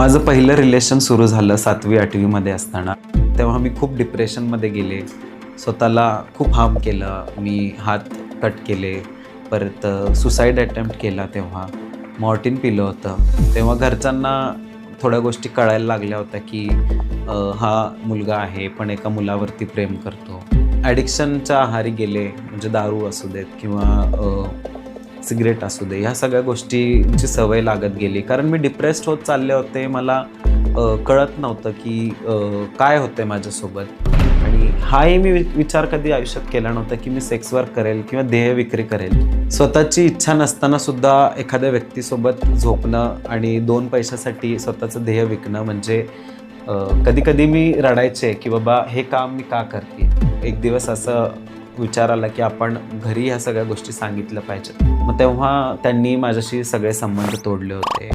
माझं पहिलं रिलेशन सुरू झालं सातवी आठवीमध्ये असताना. तेव्हा मी खूप डिप्रेशनमध्ये गेले. स्वतःला खूप हार्म केलं. मी हात कट केले. परत सुसाईड अटेम्प्ट केला तेव्हा. मॉर्टिन पिलं होतं. तेव्हा घरच्यांना थोड्या गोष्टी कळायला लागल्या होत्या की हा मुलगा आहे पण एका मुलावरती प्रेम करतो. ॲडिक्शनच्या आहारी गेले. म्हणजे दारू असू देत किंवा सिगरेट असू दे ह्या सगळ्या गोष्टींची सवय लागत गेली. कारण मी डिप्रेस्ड होत चालले होते. मला कळत नव्हतं की काय होतंय माझ्यासोबत. आणि हाही मी वि- विचार कधी आयुष्यात केला नव्हता की मी सेक्स वर्क करेल किंवा देह विक्री करेल. स्वतःची इच्छा नसताना सुद्धा एखाद्या व्यक्तीसोबत झोपणं आणि दोन पैशासाठी स्वतःचं ध्येय विकणं म्हणजे कधी कधी मी रडायचे की बाबा हे काम मी का करते एक दिवस असं विचार आला की आपण घरी ह्या सगळ्या गोष्टी सांगितल्या पाहिजेत. मग तेव्हा त्यांनी माझ्याशी सगळे संबंध तोडले होते.